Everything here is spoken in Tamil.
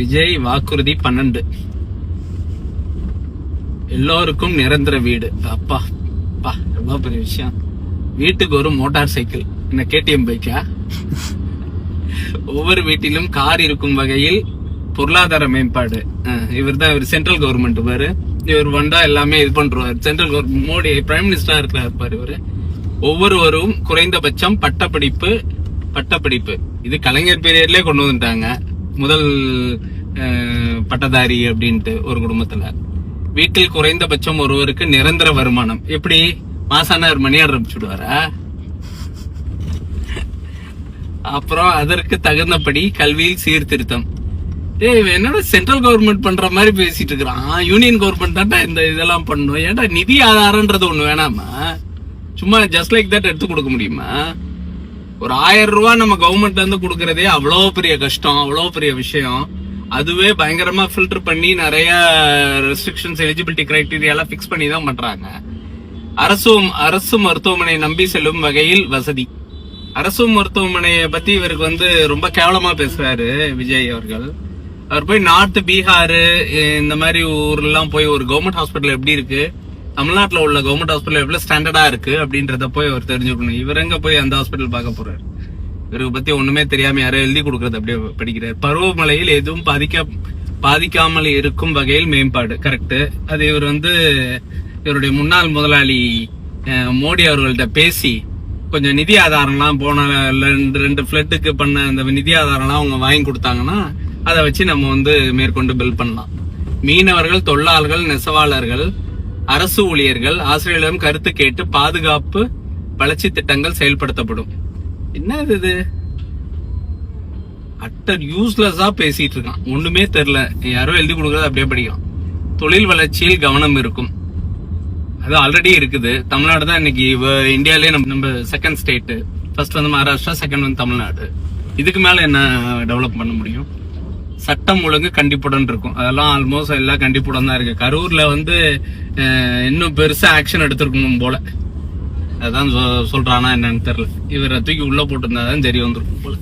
விஜய் வாக்குறுதி பன்னெண்டு. எல்லோருக்கும் நிரந்தர வீடு. அப்பா அப்பா எவ்வளோ பெரிய விஷயம். வீட்டுக்கு ஒரு மோட்டார் சைக்கிள். என்ன கேடிஎம் பைக்கா? ஒவ்வொரு வீட்டிலும் கார் இருக்கும் வகையில் பொருளாதார மேம்பாடு. இவர் தான் இவர் சென்ட்ரல் கவர்மெண்ட் பாரு. இவர் வந்தா எல்லாமே இது பண்றாரு சென்ட்ரல் கவர்மெண்ட் மோடி பிரைம் மினிஸ்டரா இருக்கிறார் பாரு இவரு. ஒவ்வொருவரும் குறைந்தபட்சம் பட்டப்படிப்பு பட்டப்படிப்பு. இது கலைஞர் பீரியட்லயே கொண்டு வந்துட்டாங்க. முதல் பட்டதாரி அப்படின்ட்டு ஒரு குடும்பத்துல. வீட்டில் குறைந்தபட்சம் ஒருவருக்கு நிரந்தர வருமானம். எப்படி? மாசான ஒரு மணி ஆர்டர் அனுப்பிச்சுடுவாரா? அப்புறம் அதற்கு தகுந்தபடி கல்வியில் சீர்திருத்தம். ஏய் என்னடா சென்ட்ரல் கவர்மெண்ட் பண்ற மாதிரி பேசிட்டு இருக்கிறான்? யூனியன் கவர்மெண்ட் தான்டா இந்த இதெல்லாம் பண்ணும். ஏன்டா நிதி ஆதாரம்ன்றது ஒண்ணு வேணாமா? சும்மா ஜஸ்ட் லைக் தட் எடுத்து கொடுக்க முடியுமா? ஒரு ஆயிரம் ரூபாய் நம்ம கவர்மெண்ட்ல இருந்து கொடுக்கறதே அவ்வளோ பெரிய கஷ்டம் அவ்வளோ பெரிய விஷயம். அதுவே பயங்கரமா ஃபில்டர் பண்ணி நிறைய ரெஸ்ட்ரிக்ஷன்ஸ் எலிஜிபிலிட்டி கிரைட்டீரியா எல்லாம் ஃபிக்ஸ் பண்ணி தான் பண்றாங்க. அரசு அரசு மருத்துவமனை நம்பி செல்லும் வகையில் வசதி. அரசு மருத்துவமனையை பத்தி இவருக்கு வந்து ரொம்ப கேவலமா பேசுறாரு விஜய் அவர்கள். அவர் போய் நார்த் பீகார் இந்த மாதிரி ஊர்லாம் போய் ஒரு கவர்மெண்ட் ஹாஸ்பிட்டல் எப்படி இருக்கு? தமிழ்நாட்டில் உள்ள கவர்மெண்ட் ஹாஸ்பிட்டல் எவ்வளோ ஸ்டாண்டர்டாக இருக்கு அப்படின்றத போய் அவர் தெரிஞ்சுக்கணும். இவர் எங்கே போய் அந்த ஹாஸ்பிட்டல் பார்க்க போறாரு? இவருக்கு பத்தி ஒண்ணுமே தெரியாம யாரோ எழுதி கொடுக்கறது அப்படியே படிக்கிறார். பருவமழையில் எதுவும் பாதிக்க பாதிக்காமல் இருக்கும் வகையில் மேம்பாடு. கரெக்டு அது இவர் வந்து இவருடைய முன்னாள் முதலாளி மோடி அவர்கள்ட்ட பேசி கொஞ்சம் நிதி ஆதாரம்லாம் போன ரெண்டு ரெண்டு ஃப்ளட்டுக்கு பண்ண அந்த நிதி ஆதாரம்லாம் அவங்க வாங்கி கொடுத்தாங்கன்னா அதை வச்சு நம்ம வந்து மேற்கொண்டு பில் பண்ணலாம். மீனவர்கள் தொழிலாளர்கள் நெசவாளர்கள் அரசு ஊழியர்கள் ஆசிரியர்களிடம் கருத்து கேட்டு பாதுகாப்பு வளர்ச்சி திட்டங்கள் செயல்படுத்தப்படும். என்ன இது? அட்டர் யூஸ்லெஸ்ஸா பேசிட்டு இருக்கான். ஒண்ணுமே தெரியல. யாரோ எழுதி கொடுக்கறது அப்படியே படிக்கலாம் தொழில் வளர்ச்சியில் கவனம் இருக்கும். அது ஆல்ரெடி இருக்குது. தமிழ்நாடு தான் இன்னைக்கு வ- நம்ம நம்ம செகண்ட் ஸ்டேட்டு ஃபர்ஸ்ட் வந்து மகாராஷ்டிரா செகண்ட் வந்து தமிழ்நாடு. இதுக்கு மேல என்ன டெவலப் பண்ண முடியும்? சட்டம் ஒழுங்கு கண்டிப்புடன் இருக்கும். அதெல்லாம் ஆல்மோஸ்ட் எல்லாம் கண்டிப்புடன் தான் இருக்கு. கரூர்ல வந்து இன்னும் பெருசா ஆக்ஷன் எடுத்திருக்கணும் போல. அதான் சொ- சொல்றானா என்னன்னு தெரியல. இவரை தூக்கி உள்ள போட்டிருந்தாதான் தெரிய வந்திருக்கும் போல.